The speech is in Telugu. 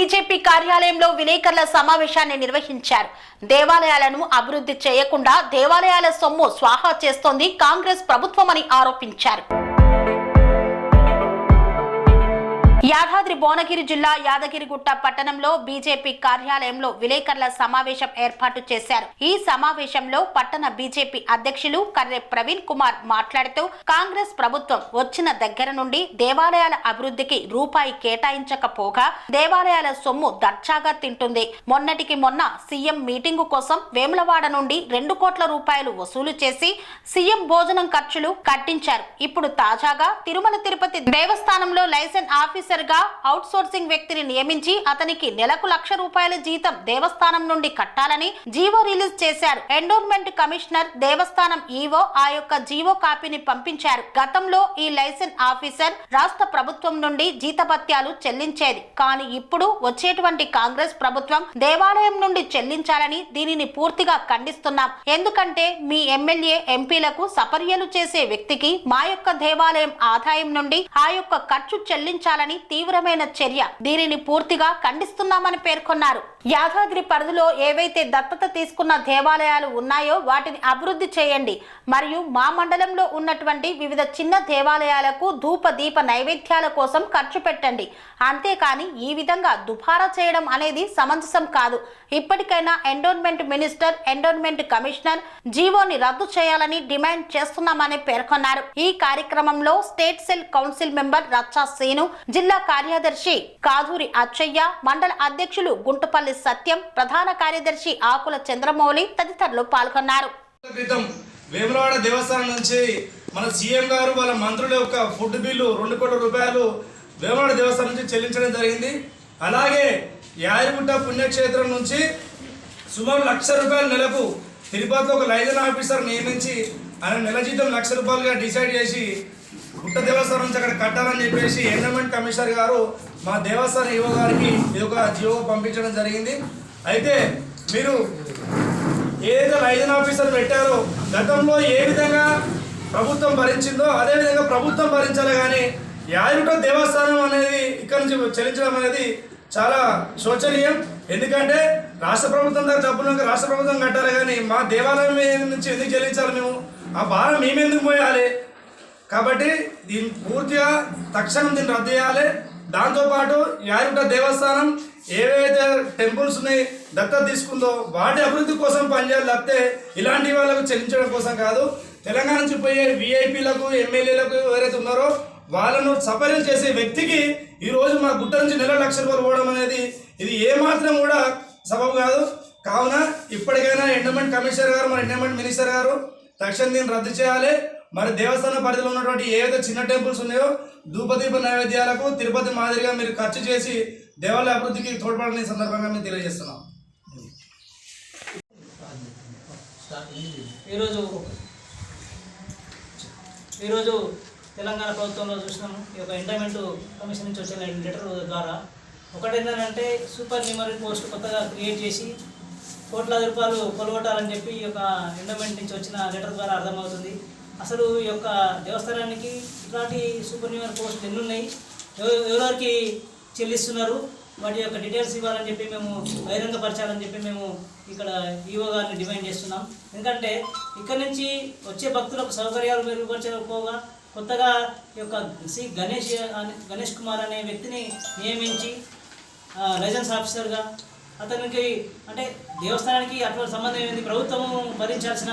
బీజేపీ కార్యాలయంలో విలేకరుల సమావేశాన్ని నిర్వహించారు. దేవాలయాలను అభివృద్ధి చేయకుండా దేవాలయాల సొమ్ము స్వాహా చేస్తోంది కాంగ్రెస్ ప్రభుత్వమని ఆరోపించారు. యాదాద్రి భువనగిరి జిల్లా యాదగిరిగుట్ట పట్టణంలో బీజేపీ కార్యాలయంలో విలేకరుల సమావేశం ఏర్పాటు చేశారు. ఈ సమావేశంలో పట్టణ బీజేపీ అధ్యక్షులు కర్రె ప్రవీణ్ కుమార్ మాట్లాడుతూ కాంగ్రెస్ ప్రభుత్వం వచ్చిన దగ్గర నుండి దేవాలయాల అభివృద్ధికి రూపాయి కేటాయించకపోగా దేవాలయాల సొమ్ము దర్జాగా తింటుంది. మొన్నటికి మొన్న సీఎం మీటింగు కోసం వేములవాడ నుండి రెండు కోట్ల రూపాయలు వసూలు చేసి సీఎం భోజనం ఖర్చులు కట్టించారు. ఇప్పుడు తాజాగా తిరుమల తిరుపతి దేవస్థానంలో లైసెన్స్ ఆఫీసర్ గా అవుట్సోర్సింగ్ వ్యక్తిని నియమించి అతనికి నెలకు లక్ష రూపాయల జీతం దేవస్థానం నుండి కట్టాలని జీవో రిలీజ్ చేశారు. ఎండోర్మెంట్ కమిషనర్ దేవస్థానం ఈవో ఆ యొక్క జీవో కాపీని పంపించారు. గతంలో ఈ లైసెన్స్ ఆఫీసర్ రాష్ట్ర ప్రభుత్వం నుండి జీతభత్యాలు చెల్లించేది. కానీ ఇప్పుడు వచ్చేటువంటి కాంగ్రెస్ ప్రభుత్వం దేవాలయం నుండి చెల్లించాలని దీనిని పూర్తిగా ఖండిస్తున్నాం. ఎందుకంటే మీ ఎమ్మెల్యే ఎంపీలకు సపర్యలు చేసే వ్యక్తికి మా యొక్క దేవాలయం ఆదాయం నుండి ఆ యొక్క ఖర్చు చెల్లించాలని తీవ్రమైన చర్య. దీనిని పూర్తిగా ఖండిస్తున్నామని పేర్కొన్నారు. యాదాద్రి పరిధిలో ఏవైతే దత్తత తీసుకున్న దేవాలయాలు ఉన్నాయో వాటిని అభివృద్ధి చేయండి. మరియు మా మండలంలో ఉన్నటువంటి వివిధ చిన్న దేవాలయాలకు ధూప దీప నైవేద్యాల కోసం ఖర్చు పెట్టండి. అంతేకాని ఈ విధంగా దుబారా చేయడం అనేది సమంజసం కాదు. ఇప్పటికైనా ఎండోన్మెంట్ మినిస్టర్ ఎండోన్మెంట్ కమిషనర్ జీవోని రద్దు చేయాలని డిమాండ్ చేస్తున్నామని పేర్కొన్నారు. ఈ కార్యక్రమంలో state cell council member Racha Seenu జిల్లా కార్యదర్శి కాధూరి అచ్చయ్య మండల అధ్యక్షులు గుంటుపల్లి సత్యం ప్రధాన కార్యదర్శి ఆకుల చంద్రమౌళి తదితరులు పాల్గొన్నారు. వేములవాడ దేవస్థానం నుంచి మన సీఎం గారు వాళ్ళ మంత్రుల యొక్క ఫుడ్ బిల్లు రెండు కోట్ల రూపాయలు వేములవాడ దేవస్థానం నుంచి చెల్లించడం జరిగింది. అలాగే యాదగిరిగుట్ట పుణ్యక్షేత్రం నుంచి సుమారు లక్ష రూపాయల నెలకు తిరుపతిలో ఒక లైజన్ ఆఫీసర్ నియమించి ఆయన నెల జీతం లక్ష రూపాయలుగా డిసైడ్ చేసి గుట్ట దేవస్థానం నుంచి అక్కడ కట్టాలని చెప్పేసి ఎండోమెంట్ కమిషనర్ గారు మా దేవస్థాన యువ గారికి ఇది ఒక జియో పంపించడం జరిగింది. అయితే మీరు ఏదైతే లైజన్ ఆఫీసర్ పెట్టారో గతంలో ఏ విధంగా ప్రభుత్వం భరించిందో అదేవిధంగా ప్రభుత్వం భరించాలి కానీ యాదగిరిగుట్ట దేవస్థానం అనేది ఇక్కడ నుంచి చెల్లించడం అనేది చాలా శోచనీయం. ఎందుకంటే రాష్ట్ర ప్రభుత్వం దగ్గర డబ్బులు రాష్ట్ర ప్రభుత్వం కట్టాలి కానీ మా దేవాలయం నుంచి ఎందుకు చెల్లించాలి మేము? ఆ భారం మేమెందుకు పోయాలి? కాబట్టి దీన్ని పూర్తిగా తక్షణం దీన్ని రద్దు చేయాలి. దాంతోపాటు యాదగిరిగుట్ట దేవస్థానం ఏవైతే టెంపుల్స్ని దత్తత తీసుకుందో వాటి అభివృద్ధి కోసం పనిచేయాలి తప్పితే ఇలాంటి వాళ్ళకు చెల్లించడం కోసం కాదు. తెలంగాణ నుంచి పోయే విఐపీలకు ఎమ్మెల్యేలకు ఎవరైతే ఉన్నారో వాళ్ళను సపర్యలు చేసే వ్యక్తికి ఈరోజు మా గుట్ట నుంచి నెల లక్ష రూపాయలు పోవడం అనేది ఇది ఏమాత్రం కూడా సబబు కాదు. కావున ఇప్పటికైనా ఎండమెంట్ కమిషనర్ గారు మన ఎండమెంట్ మినిస్టర్ గారు తక్షణం దీన్ని రద్దు చేయాలి. మరి దేవస్థాన పరిధిలో ఉన్నటువంటి ఏవైతే చిన్న టెంపుల్స్ ఉన్నాయో ధూపదీప నైవేద్యాలకు తిరుపతి మాదిరిగా మీరు ఖర్చు చేసి దేవాలయ అభివృద్ధికి తోడ్పడని సందర్భంగా మేము తెలియజేస్తున్నాం. ఈరోజు ఈరోజు తెలంగాణ ప్రభుత్వంలో చూసినాము. ఈ యొక్క ఎండోమెంట్ కమిషన్ నుంచి వచ్చిన లెటర్ ద్వారా ఒకటి ఏంటంటే సూపర్ న్యూమరీ పోస్ట్ కొత్తగా క్రియేట్ చేసి కోట్లాది రూపాయలు కొలగొట్టాలని చెప్పి ఈ యొక్క ఎండమెంట్ నుంచి వచ్చిన లెటర్ ద్వారా అర్థమవుతుంది. అసలు ఈ యొక్క దేవస్థానానికి ఇట్లాంటి సూపర్ న్యూమరీ పోస్టులు ఎన్ని ఉన్నాయి ఎవరెవరికి చెల్లిస్తున్నారు? వాటి యొక్క డీటెయిల్స్ ఇవ్వాలని చెప్పి మేము బహిరంగపరచాలని చెప్పి మేము ఇక్కడ ఈవో గారిని డిమాండ్ చేస్తున్నాం. ఎందుకంటే ఇక్కడ నుంచి వచ్చే భక్తులకు సౌకర్యాలు మెరుగుపరచకపోగా కొత్తగా ఈ యొక్క సి గణేష్ గణేష్ కుమార్ అనే వ్యక్తిని నియమించి ఆ, లైసెన్స్ ఆఫీసర్గా అతనికి అంటే దేవస్థానానికి అటువంటి సంబంధం ఏంది? ప్రభుత్వము భరించాల్సిన